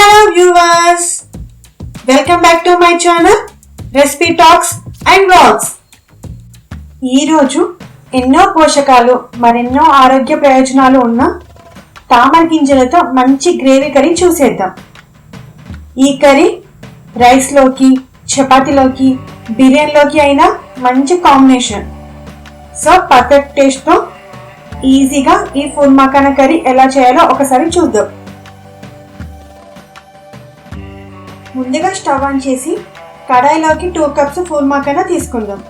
Hello viewers welcome back to my channel recipe talks and blogs ఈరోజు ఎన్నో పోషకాలు మరెన్నో ఆరోగ్య ప్రయోజనాలు ఉన్న తామర గింజలతో మంచి గ్రేవీ కర్రీ చూసేద్దాం. ఈ కర్రీ రైస్లోకి చపాతీలోకి బిర్యానీలోకి అయినా మంచి కాంబినేషన్. సో పర్ఫెక్ట్ టేస్ట్తో ఈజీగా ఈ ఫుడ్ మకాన కర్రీ ఎలా చేయాలో ఒకసారి చూద్దాం. ముందుగా స్టవ్ ఆన్ చేసి కడాయిలోకి టూ కప్స్ ఫుల్ తీసుకుందాం.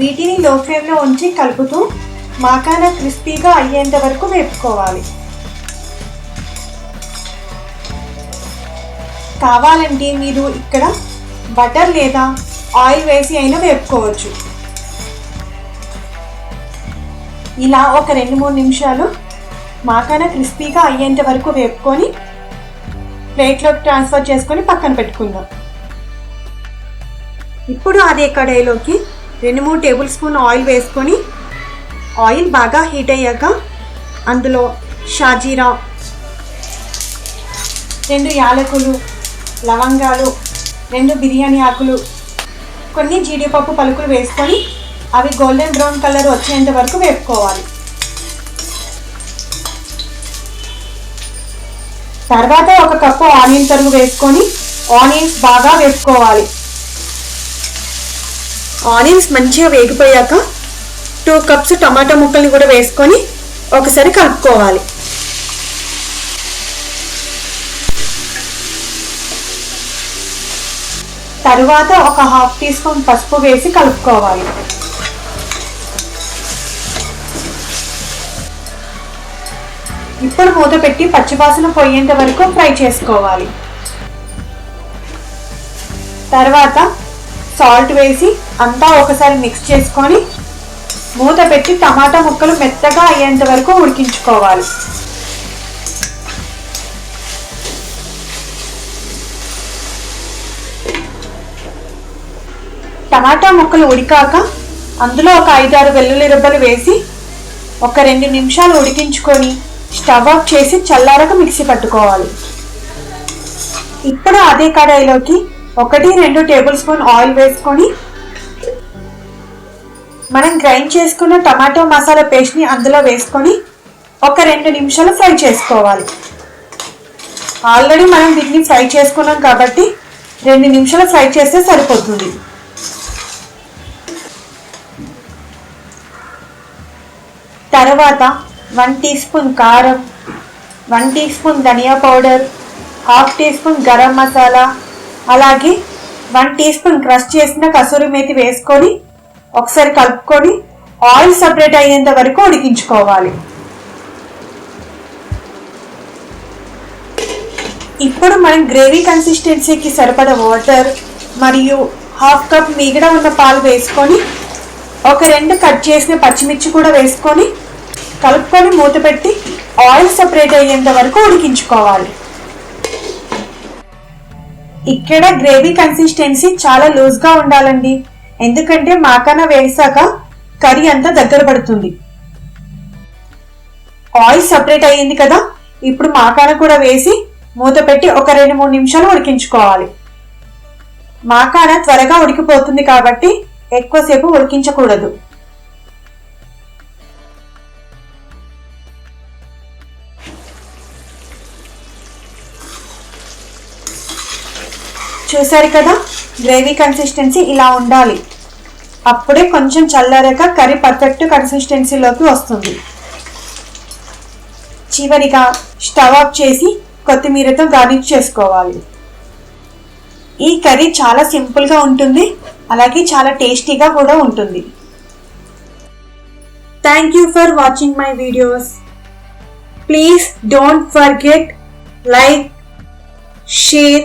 వీటిని లో ఫ్లేమ్లో ఉంచి కలుపుతూ మాకాన క్రిస్పీగా అయ్యేంత వరకు వేపుకోవాలి. కావాలంటే మీరు ఇక్కడ బటర్ లేదా ఆయిల్ వేసి అయినా వేపుకోవచ్చు. ఇలా ఒక రెండు మూడు నిమిషాలు మాకాన క్రిస్పీగా అయ్యేంత వరకు వేపుకొని ప్లేట్లోకి ట్రాన్స్ఫర్ చేసుకొని పక్కన పెట్టుకుందాం. ఇప్పుడు అదే కడాయిలోకి రెండు మూడు టేబుల్ స్పూన్ ఆయిల్ వేసుకొని ఆయిల్ బాగా హీట్ అయ్యాక అందులో షాజీరా రెండు యాలకులు లవంగాలు రెండు బిర్యానీ ఆకులు కొన్ని జీడిపప్పు పలుకులు వేసుకొని అవి గోల్డెన్ బ్రౌన్ కలర్ వచ్చేంత వరకు వేపుకోవాలి. తర్వాత ఒక కప్పు ఆనియన్ తరుగు వేసుకొని ఆనియన్స్ బాగా వేపుకోవాలి. ఆనియన్స్ మంచిగా వేగిపోయాక టూ కప్స్ టమాటా ముక్కల్ని కూడా వేసుకొని ఒకసారి కలుపుకోవాలి. తరువాత ఒక హాఫ్ టీ స్పూన్ పసుపు వేసి కలుపుకోవాలి. ఇప్పుడు మూత పెట్టి పచ్చివాసన పోయేంత వరకు ఫ్రై చేసుకోవాలి. తర్వాత సాల్ట్ వేసి అంతా ఒకసారి మిక్స్ చేసుకొని మూత పెట్టి టమాటా ముక్కలు మెత్తగా అయ్యేంత వరకు ఉడికించుకోవాలి. టమాటా ముక్కలు ఉడికాక అందులో ఒక ఐదారు వెల్లుల్లి రుబ్బలు వేసి ఒక రెండు నిమిషాలు ఉడికించుకొని స్టవ్ ఆఫ్ చేసి చల్లారక మిక్సీ పట్టుకోవాలి. ఇప్పుడు అదే కడాయిలోకి ఒకటి రెండు టేబుల్ స్పూన్ ఆయిల్ వేసుకొని మనం గ్రైండ్ చేసుకున్న టమాటో మసాలా పేస్ట్ని అందులో వేసుకొని ఒక రెండు నిమిషాలు ఫ్రై చేసుకోవాలి. ఆల్రెడీ మనం దీన్ని ఫ్రై చేసుకున్నాం కాబట్టి రెండు నిమిషాలు ఫ్రై చేస్తే సరిపోతుంది. తర్వాత వన్ టీ స్పూన్ కారం వన్ టీ స్పూన్ ధనియా powder half teaspoon garam masala అలాగే వన్ టీ స్పూన్ క్రష్ చేసిన కసూరి మేతి వేసుకొని ఒకసారి కలుపుకొని ఆయిల్ సపరేట్ అయ్యేంత వరకు ఉడికించుకోవాలి. ఇప్పుడు మనం గ్రేవీ కన్సిస్టెన్సీకి సరిపడ వాటర్ మరియు హాఫ్ కప్ మిగడ ఉన్న పాలు వేసుకొని ఒక రెండు కట్ చేసిన పచ్చిమిర్చి కూడా వేసుకొని కలుపుకొని మూత పెట్టి ఆయిల్ సపరేట్ అయ్యేంత వరకు ఉడికించుకోవాలి. ఇక్కడ గ్రేవీ కన్సిస్టెన్సీ చాలా లూజ్గా ఉండాలండి. ఎందుకంటే మాకాన వేసాక కర్రీ అంతా దగ్గర పడుతుంది. ఆయిల్ సపరేట్ అయ్యింది కదా ఇప్పుడు మాకాన కూడా వేసి మూత పెట్టి ఒక రెండు మూడు నిమిషాలు ఉడికించుకోవాలి. మాకాన త్వరగా ఉడికిపోతుంది కాబట్టి ఎక్కువసేపు ఉడికించకూడదు. చూసారు కదా? గ్రేవీ కన్సిస్టెన్సీ ఇలా ఉండాలి. అప్పుడే కొంచెం చల్లారాక కర్రీ పర్ఫెక్ట్ కన్సిస్టెన్సీలోకి వస్తుంది. చివరిగా స్టవ్ ఆఫ్ చేసి కొత్తిమీరతో గార్నిష్ చేసుకోవాలి. ఈ కర్రీ చాలా సింపుల్గా ఉంటుంది. అలాగే చాలా టేస్టీగా కూడా ఉంటుంది. Thank you for watching my videos please don't forget like share